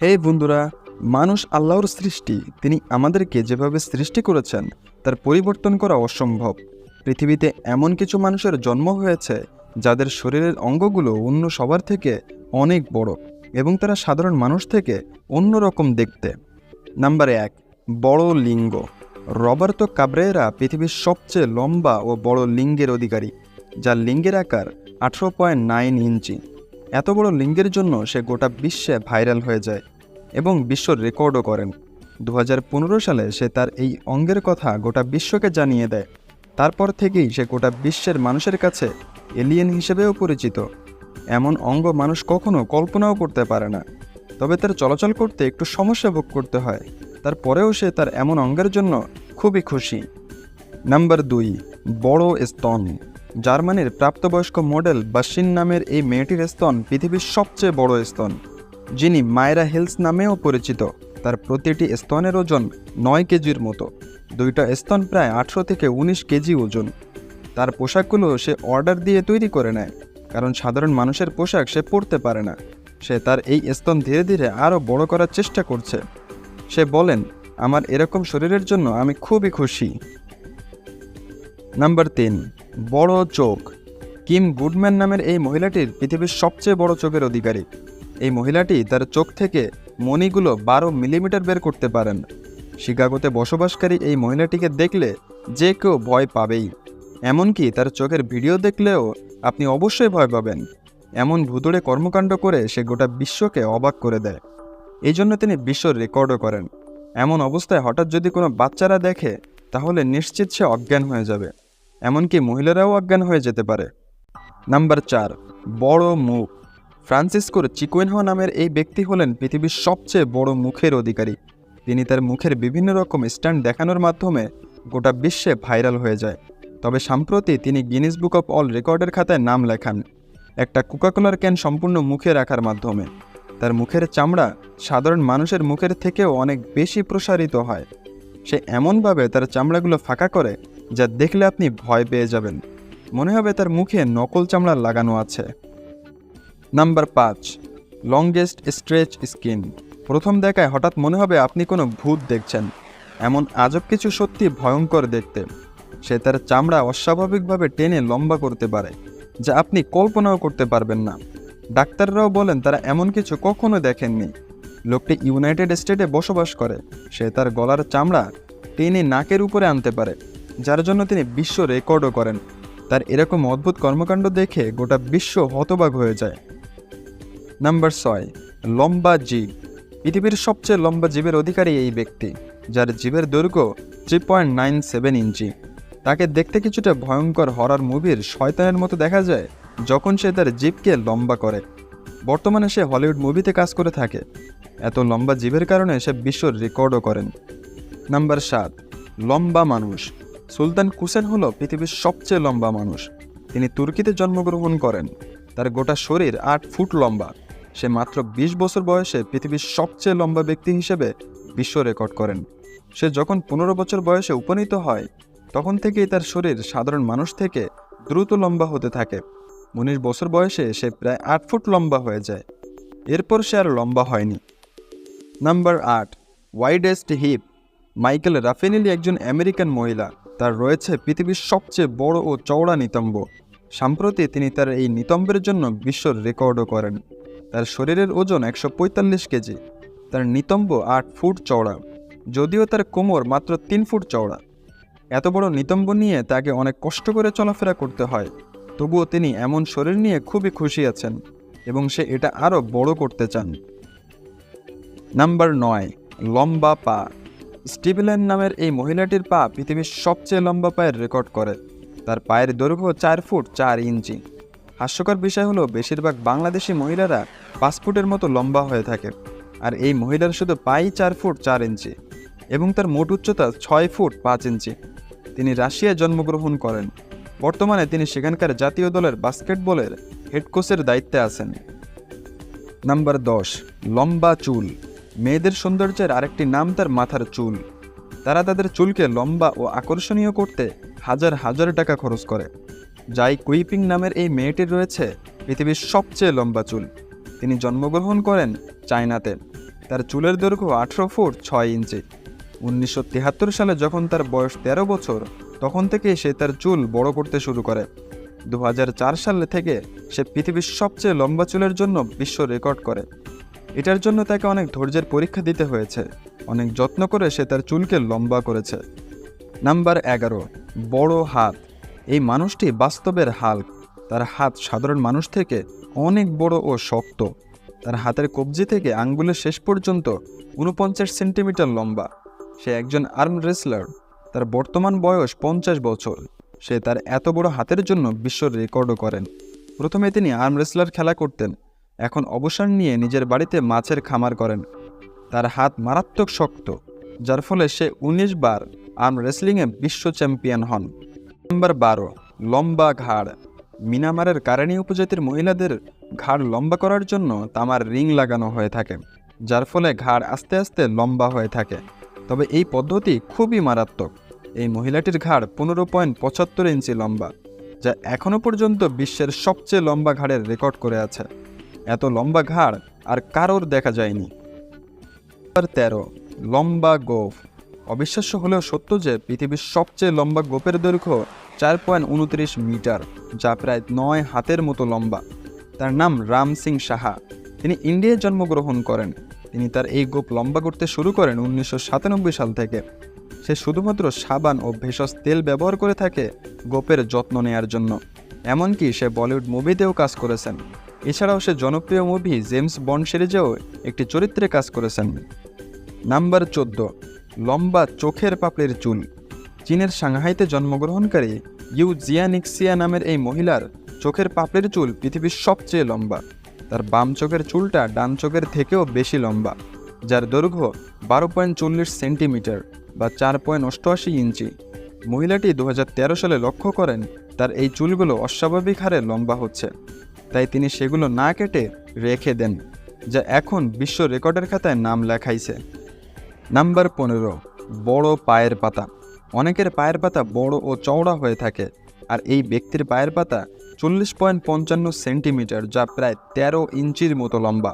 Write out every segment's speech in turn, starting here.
হে বন্ধুরা, মানুষ আল্লাহর সৃষ্টি, তিনি আমাদেরকে যেভাবে সৃষ্টি করেছেন, তার পরিবর্তন করা অসম্ভব। পৃথিবীতে এমন কিছু মানুষের জন্ম হয়েছে, যাদের শরীরের অঙ্গগুলো অন্য সবার থেকে অনেক বড় এবং তারা সাধারণ মানুষ থেকে অন্যরকম দেখতে। নাম্বার এক, বড় লিঙ্গ। রবার্তো কাব্রেরা পৃথিবীর সবচেয়ে লম্বা ও বড় লিঙ্গের অধিকারী, যার লিঙ্গের আকার আঠেরো পয়েন্ট নাইন ইঞ্চি। এত বড় লিঙ্গের জন্য সে গোটা বিশ্বে ভাইরাল হয়ে যায় এবং বিশ্ব রেকর্ডও করেন। দু হাজার পনেরো সালে সে তার এই অঙ্গের কথা গোটা বিশ্বকে জানিয়ে দেয়। তারপর থেকেই সে গোটা বিশ্বের মানুষের কাছে এলিয়েন হিসেবেও পরিচিত। এমন অঙ্গ মানুষ কখনো কল্পনাও করতে পারে না। তবে তার চলাচল করতে একটু সমস্যা ভোগ করতে হয়। তারপরেও সে তার এমন অঙ্গের জন্য খুবই খুশি। নাম্বার দুই, বড় স্তন। জার্মানির প্রাপ্তবয়স্ক মডেল বাসিন নামের এই মেয়েটির স্তন পৃথিবীর সবচেয়ে বড় স্তন, যিনি মায়রা হিলস নামেও পরিচিত। তার প্রতিটি স্তনের ওজন নয় কেজির মতো। দুইটা স্তন প্রায় আঠেরো থেকে উনিশ কেজি ওজন। তার পোশাকগুলো সে অর্ডার দিয়ে তৈরি করে নেয়, কারণ সাধারণ মানুষের পোশাক সে পরতে পারে না। সে তার এই স্তন ধীরে ধীরে আরও বড় করার চেষ্টা করছে। সে বলেন, আমার এরকম শরীরের জন্য আমি খুবই খুশি। নাম্বার তিন। বড় চোখ। কিম গুডম্যান নামের এই মহিলাটির পৃথিবীর সবচেয়ে বড় চোখের অধিকারী। এই মহিলাটি তার চোখ থেকে মণিগুলো বারো মিলিমিটার বের করতে পারেন। শিকাগোতে বসবাসকারী এই মহিলাটিকে দেখলে যে কেউ ভয় পাবেই। এমনকি তার চোখের ভিডিও দেখলেও আপনি অবশ্যই ভয় পাবেন। এমন ভুতুড়ে কর্মকাণ্ড করে সে গোটা বিশ্বকে অবাক করে দেয়। এই জন্য তিনি বিশ্ব রেকর্ডও করেন। এমন অবস্থায় হঠাৎ যদি কোনো বাচ্চারা দেখে, তাহলে নিশ্চিত সে অজ্ঞান হয়ে যাবে। এমনকি মহিলারাও অজ্ঞান হয়ে যেতে পারে। নাম্বার চার, বড় মুখ। ফ্রান্সিসকোর চিকুইনহো নামের এই ব্যক্তি হলেন পৃথিবীর সবচেয়ে বড় মুখের অধিকারী। তিনি তার মুখের বিভিন্ন রকম স্ট্যান্ড দেখানোর মাধ্যমে গোটা বিশ্বে ভাইরাল হয়ে যায়। তবে সম্প্রতি তিনি গিনিস বুক অফ অল রেকর্ডের খাতায় নাম লেখান, একটা কোকাকোলার ক্যান সম্পূর্ণ মুখে রাখার মাধ্যমে। তার মুখের চামড়া সাধারণ মানুষের মুখের থেকেও অনেক বেশি প্রসারিত হয়। সে এমনভাবে তার চামড়াগুলো ফাঁকা করে যা দেখলে আপনি ভয় পেয়ে যাবেন। মনে হবে তার মুখে নকল চামড়া লাগানো আছে। নাম্বার পাঁচ, লংগেস্ট স্ট্রেচ স্কিন। প্রথম দেখায় হঠাৎ মনে হবে আপনি কোনো ভূত দেখছেন। এমন আজব কিছু সত্যি ভয়ঙ্কর দেখতে। সে তার চামড়া অস্বাভাবিকভাবে টেনে লম্বা করতে পারে, যা আপনি কল্পনাও করতে পারবেন না। ডাক্তাররাও বলেন তারা এমন কিছু কখনো দেখেননি। লোকটি ইউনাইটেড স্টেটে বসবাস করে। সে তার গলার চামড়া টেনে নাকের উপরে আনতে পারে। যার জন্য তিনি বিশ্ব রেকর্ডও করেন। তার এরকম অদ্ভুত কর্মকাণ্ড দেখে গোটা বিশ্ব হতবাক হয়ে যায়। নাম্বার ছয়, লম্বা জীব। পৃথিবীর সবচেয়ে লম্বা জীবের অধিকারী এই ব্যক্তি, যার জীবের দৈর্ঘ্য three point nine seven inch. তাকে দেখতে কিছুটা ভয়ঙ্কর হরার মুভির শয়তানের মতো দেখা যায় যখন সে তার জীবকে লম্বা করে। বর্তমানে সে হলিউড মুভিতে কাজ করে থাকে। এত লম্বা জীবের কারণে সে বিশ্ব রেকর্ডও করেন। নাম্বার সাত, লম্বা মানুষ। সুলতান কুসেন হল পৃথিবীর সবচেয়ে লম্বা মানুষ। তিনি তুর্কিতে জন্মগ্রহণ করেন। তার গোটা শরীর আট ফুট লম্বা। সে মাত্র ২০ বছর বয়সে পৃথিবীর সবচেয়ে লম্বা ব্যক্তি হিসেবে বিশ্ব রেকর্ড করেন। সে যখন পনেরো বছর বয়সে উপনীত হয়, তখন থেকেই তার শরীর সাধারণ মানুষ থেকে দ্রুত লম্বা হতে থাকে। উনিশ বছর বয়সে সে প্রায় আট ফুট লম্বা হয়ে যায়। এরপর সে আর লম্বা হয়নি। নাম্বার আট, ওয়াইডেস্ট হিপ, মাইকেল রাফেনিলি একজন আমেরিকান মহিলা। তার রয়েছে পৃথিবীর সবচেয়ে বড় ও চওড়া নিতম্ব। সম্প্রতি তিনি তার এই নিতম্বের জন্য বিশ্ব রেকর্ডও করেন। তার শরীরের ওজন একশো পঁয়তাল্লিশ কেজি। তার নিতম্ব আট ফুট চওড়া, যদিও তার কোমর মাত্র তিন ফুট চওড়া। এত বড় নিতম্ব নিয়ে তাকে অনেক কষ্ট করে চলাফেরা করতে হয়। তবুও তিনি এমন শরীর নিয়ে খুবই খুশি আছেন এবং সে এটা আরও বড় করতে চান। নাম্বার নয়, লম্বা পা। স্টিভেলেন নামের এই মহিলাটির পা পৃথিবীর সবচেয়ে লম্বা পায়ের রেকর্ড করে। তার পায়ের দৈর্ঘ্য চার ফুট চার ইঞ্চি। হাস্যকর বিষয় হলো, বেশিরভাগ বাংলাদেশি মহিলারা পাঁচ ফুটের মতো লম্বা হয়ে থাকে, আর এই মহিলার শুধু পাই চার ফুট চার ইঞ্চি এবং তার মোট উচ্চতা ছয় ফুট পাঁচ ইঞ্চি। তিনি রাশিয়ায় জন্মগ্রহণ করেন। বর্তমানে তিনি সেখানকার জাতীয় দলের বাস্কেটবলের হেড কোচের দায়িত্বে আছেন। নাম্বার দশ, লম্বা চুল। মেয়েদের সৌন্দর্যের আরেকটি নাম তার মাথার চুল। তারা তাদের চুলকে লম্বা ও আকর্ষণীয় করতে হাজার হাজার টাকা খরচ করে। যাই কুইপিং নামের এই মেয়েটির রয়েছে পৃথিবীর সবচেয়ে লম্বা চুল। তিনি জন্মগ্রহণ করেন চায়নাতে। তার চুলের দৈর্ঘ্য আঠেরো ফুট ছয় ইঞ্চি। উনিশশো তিয়াত্তর সালে যখন তার বয়স তেরো বছর, তখন থেকে সে তার চুল বড় করতে শুরু করে। দু হাজার চার সালে থেকে সে পৃথিবীর সবচেয়ে লম্বা চুলের জন্য বিশ্ব রেকর্ড করে। এটার জন্য তাকে অনেক ধৈর্যের পরীক্ষা দিতে হয়েছে। অনেক যত্ন করে সে তার চুলকে লম্বা করেছে। নাম্বার এগারো, বড় হাত। এই মানুষটি বাস্তবের হাল। তার হাত সাধারণ মানুষ থেকে অনেক বড় ও শক্ত। তার হাতের কবজি থেকে আঙ্গুলের শেষ পর্যন্ত উনপঞ্চাশ সেন্টিমিটার লম্বা। সে একজন আর্ম রেসলার। তার বর্তমান বয়স পঞ্চাশ বছর। সে তার এত বড় হাতের জন্য বিশ্ব রেকর্ডও করেন। প্রথমে তিনি আর্ম রেসলার খেলা করতেন। এখন অবসর নিয়ে নিজের বাড়িতে মাছের খামার করেন। তার হাত মারাত্মক শক্ত, যার ফলে সে উনিশ বার আর্ম রেসলিংয়ে বিশ্ব চ্যাম্পিয়ন হন। নাম্বার বারো, লম্বা ঘাড়। মিনামারের কারানি উপজাতির মহিলাদের ঘাড় লম্বা করার জন্য তামার রিং লাগানো হয়ে থাকে, যার ফলে ঘাড় আস্তে আস্তে লম্বা হয়ে থাকে। তবে এই পদ্ধতি খুবই মারাত্মক। এই মহিলাটির ঘাড় পনেরো পয়েন্ট পঁচাত্তর ইঞ্চি লম্বা, যা এখনও পর্যন্ত বিশ্বের সবচেয়ে লম্বা ঘাড়ের রেকর্ড করে আছে। এত লম্বা ঘাড় আর কারোর দেখা যায়নি। নাম্বার তেরো, লম্বা গোফ। অবিশ্বাস্য হলেও সত্য যে পৃথিবীর সবচেয়ে লম্বা গোপের দৈর্ঘ্য চার পয়েন্ট উনত্রিশ মিটার, যা প্রায় নয় হাতের মতো লম্বা। তার নাম রাম সিং সাহা। তিনি ইন্ডিয়ায় জন্মগ্রহণ করেন। তিনি তার এই গোপ লম্বা করতে শুরু করেন উনিশশো সাতানব্বই সাল থেকে। সে শুধুমাত্র সাবান ও ভেষজ তেল ব্যবহার করে থাকে গোপের যত্ন নেয়ার জন্য। এমনকি সে বলিউড মুভিতেও কাজ করেছেন। এছাড়াও সে জনপ্রিয় মুভি জেমস বন্ড সিরিজেও একটি চরিত্রে কাজ করেছেন। নাম্বার চোদ্দ, লম্বা চোখের পাপড়ির চুল। চীনের সাংহাইতে জন্মগ্রহণকারী ইউ জিয়ানিক্সিয়া নামের এই মহিলার চোখের পাপড়ির চুল পৃথিবীর সবচেয়ে লম্বা। তার বাম চোখের চুলটা ডান চোখের থেকেও বেশি লম্বা, যার দৈর্ঘ্য বারো পয়েন্ট চল্লিশ সেন্টিমিটার বা চার পয়েন্ট অষ্টআশি ইঞ্চি। মহিলাটি দু হাজার তেরো সালে লক্ষ্য করেন, তার এই চুলগুলো অস্বাভাবিক হারে লম্বা হচ্ছে। তাই তিনি সেগুলো না কেটে রেখে দেন, যা এখন বিশ্ব রেকর্ডের খাতায় নাম লেখাইছে। নাম্বার পনেরো, বড় পায়ের পাতা। অনেকের পায়ের পাতা বড় ও চওড়া হয়ে থাকে, আর এই ব্যক্তির পায়ের পাতা চল্লিশ পয়েন্ট পঞ্চান্ন সেন্টিমিটার, যা প্রায় তেরো ইঞ্চির মতো লম্বা।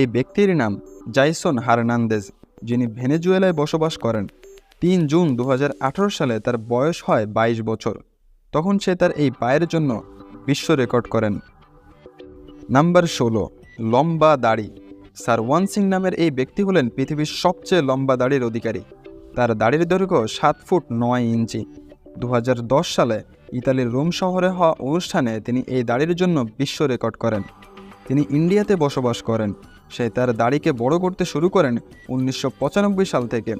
এই ব্যক্তির নাম জাইসন হার্নান্দেজ, যিনি ভেনেজুয়েলায় বসবাস করেন। তিন জুন দু হাজার আঠারো সালে তার বয়স হয় বাইশ বছর। তখন সে তার এই পায়ের জন্য বিশ্ব রেকর্ড করেন। নাম্বার ষোলো, লম্বা দাড়ি। স্যার ওয়ান সিং নামের এই ব্যক্তি হলেন পৃথিবীর সবচেয়ে লম্বা দাড়ির অধিকারী। তার দাড়ির দৈর্ঘ্য সাত ফুট নয় ইঞ্চি। দু হাজার দশ সালে ইতালির রোম শহরে হওয়া অনুষ্ঠানে তিনি এই দাড়ির জন্য বিশ্ব রেকর্ড করেন। তিনি ইন্ডিয়াতে বসবাস করেন। সে তার দাড়িকে বড় করতে শুরু করেন উনিশশো পঁচানব্বই সাল থেকে।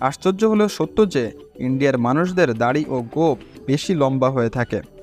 আশ্চর্য হলেও সত্য যে, ইন্ডিয়ার মানুষদের দাড়ি ও গোপ বেশি লম্বা হয়ে থাকে।